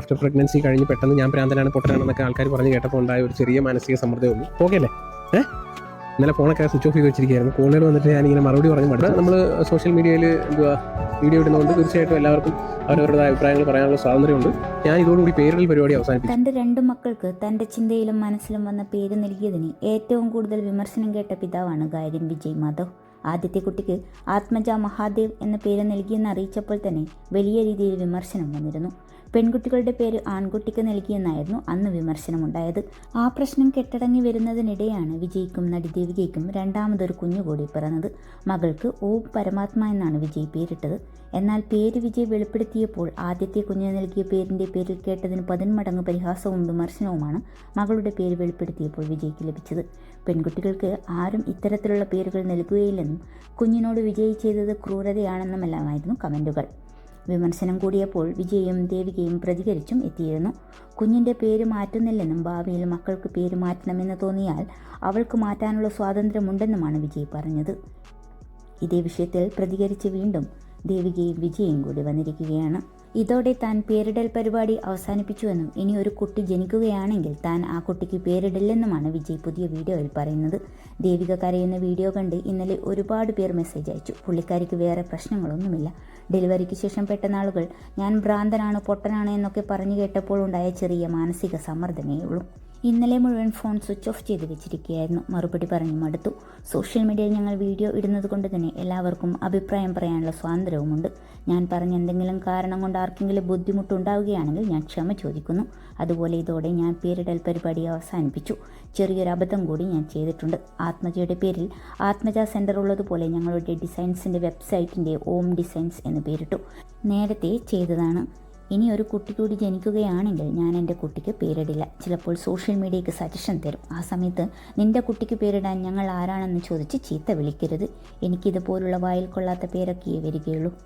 After pregnancy കഴിഞ്ഞ് പെട്ടെന്ന് ഞാൻ പ്രാന്തനാണ് പൊട്ടനാണെന്നൊക്കെ ആൾക്കാർ പറഞ്ഞ് കേട്ടപ്പോൾ ഉണ്ടായ ഒരു ചെറിയ മാനസിക സമ്മർദ്ദമേ ഉള്ളൂ. ഓക്കെ അല്ലേ? ഏഹ് ഇന്നലെ ഫോണൊക്കെ സ്വിച്ച് ഓഫ് ചെയ്ത് വെച്ചിരിക്കുകയായിരുന്നു. കോളുകൾ വന്നിട്ട് ഞാൻ ഇങ്ങനെ മറുപടി പറഞ്ഞു മടുത്തു. നമ്മൾ സോഷ്യൽ മീഡിയയിൽ എന്തുവാ വീഡിയോ ഇടുന്നതുകൊണ്ട് തീർച്ചയായിട്ടും എല്ലാവർക്കും അവരവരുടെ അഭിപ്രായങ്ങൾ പറയാനുള്ള സ്വാതന്ത്ര്യമുണ്ട്. ഞാൻ ഇതോടുകൂടി പേരിൽ പരിപാടി അവസാനിപ്പിച്ചു. തന്റെ രണ്ട് മക്കൾക്ക് തന്റെ ചിന്തയിലും മനസ്സിലും വന്ന പേര് നൽകിയതിന് ഏറ്റവും കൂടുതൽ വിമർശനം കേട്ട പിതാവാണ് ഗായകൻ വിജയ് മാധവ്. ആദ്യത്തെ കുട്ടിക്ക് ആത്മജ മഹാദേവ് എന്ന പേര് നൽകിയെന്ന് അറിയിച്ചപ്പോൾ തന്നെ വലിയ രീതിയിൽ വിമർശനം വന്നിരുന്നു. പെൺകുട്ടികളുടെ പേര് ആൺകുട്ടിക്ക് നൽകിയെന്നായിരുന്നു അന്ന് വിമർശനമുണ്ടായത്. ആ പ്രശ്നം കെട്ടടങ്ങി വരുന്നതിനിടെയാണ് വിജയ്ക്കും നടി ദേവികയ്ക്കും രണ്ടാമതൊരു കുഞ്ഞുകൂടി പിറന്നത്. മകൾക്ക് ഓം പരമാത്മ എന്നാണ് വിജയ് പേരിട്ടത്. എന്നാൽ പേര് വിജയ് വെളിപ്പെടുത്തിയപ്പോൾ ആദ്യത്തെ കുഞ്ഞിന് നൽകിയ പേരിന്റെ പേരിൽ കേട്ടതിന് പതിന്മടങ്ങ് പരിഹാസവും വിമർശനവുമാണ് മകളുടെ പേര് വെളിപ്പെടുത്തിയപ്പോൾ വിജയ്ക്ക് ലഭിച്ചത്. പെൺകുട്ടികൾക്ക് ആരും ഇത്തരത്തിലുള്ള പേരുകൾ നൽകുകയില്ലെന്നും കുഞ്ഞിനോട് വിജയ് ചെയ്തത് ക്രൂരതയാണെന്നുമെല്ലാമായിരുന്നു കമന്റുകൾ വിമർശനം കൂടിയപ്പോൾ വിജയും ദേവികയും പ്രതികരിച്ചും എത്തിയിരുന്നു. കുഞ്ഞിന്റെ പേര് മാറ്റുന്നില്ലെന്നും ഭാവിയിൽ മക്കൾക്ക് പേര് മാറ്റണമെന്ന് തോന്നിയാൽ അവൾക്ക് മാറ്റാനുള്ള സ്വാതന്ത്ര്യമുണ്ടെന്നുമാണ് വിജയ് പറഞ്ഞത്. ഇതേ വിഷയത്തിൽ പ്രതികരിച്ച് വീണ്ടും ദേവികയും വിജയും കൂടി വന്നിരിക്കുകയാണ്. ഇതോടെ താൻ പേരിടൽ പരിപാടി അവസാനിപ്പിച്ചുവെന്നും ഇനി ഒരു കുട്ടി ജനിക്കുകയാണെങ്കിൽ താൻ ആ കുട്ടിക്ക് പേരിടില്ലെന്നുമാണ് വിജയ് പുതിയ വീഡിയോയിൽ പറയുന്നത്. ദേവിക കരയുന്ന വീഡിയോ കണ്ട് ഇന്നലെ ഒരുപാട് പേർ മെസ്സേജ് അയച്ചു. പുള്ളിക്കാരിക്ക് വേറെ പ്രശ്നങ്ങളൊന്നുമില്ല. ഡെലിവറിക്ക് ശേഷം പെട്ടെന്നാളുകൾ ഞാൻ ഭ്രാന്തനാണ് പൊട്ടനാണ് എന്നൊക്കെ പറഞ്ഞു കേട്ടപ്പോൾ ഉണ്ടായ ചെറിയ മാനസിക സമ്മർദ്ദമേ ഉള്ളൂ ഇന്നലെ മുഴുവൻ ഫോൺ സ്വിച്ച് ഓഫ് ചെയ്ത് വെച്ചിരിക്കുകയായിരുന്നു. മറുപടി പറഞ്ഞു മടുത്തു. സോഷ്യൽ മീഡിയയിൽ ഞങ്ങൾ വീഡിയോ ഇടുന്നത് കൊണ്ട് തന്നെ എല്ലാവർക്കും അഭിപ്രായം പറയാനുള്ള സ്വാതന്ത്ര്യവുമുണ്ട്. ഞാൻ പറഞ്ഞ എന്തെങ്കിലും കാരണം കൊണ്ട് ആർക്കെങ്കിലും ബുദ്ധിമുട്ടുണ്ടാവുകയാണെങ്കിൽ ഞാൻ ക്ഷമ ചോദിക്കുന്നു. അതുപോലെ ഇതോടെ ഞാൻ പേരിടൽ പരിപാടി അവസാനിപ്പിച്ചു. ചെറിയൊരു അബദ്ധം കൂടി ഞാൻ ചെയ്തിട്ടുണ്ട്. ആത്മജയുടെ പേരിൽ ആത്മജ സെന്റർ ഉള്ളതുപോലെ ഞങ്ങളുടെ ഡിസൈൻസിന്റെ വെബ്സൈറ്റിന്റെ ഓം ഡിസൈൻസ് എന്ന് പേരിട്ടു. നേരത്തെ ചെയ്തതാണ്. ഇനി ഒരു കുട്ടി കൂടി ജനിക്കുകയാണെങ്കിൽ ഞാൻ എന്റെ കുട്ടിക്ക് പേരിടില്ല. ചിലപ്പോൾ സോഷ്യൽ മീഡിയയ്ക്ക് സജഷൻ തരും. ആ സമയത്ത് നിന്റെ കുട്ടിക്ക് പേരിടാൻ ഞങ്ങൾ ആരാണെന്ന് ചോദിച്ച് ചീത്ത വിളിക്കരുത്. എനിക്കിതുപോലുള്ള വായിൽ കൊള്ളാത്ത പേരൊക്കെയേ വരികയുള്ളൂ.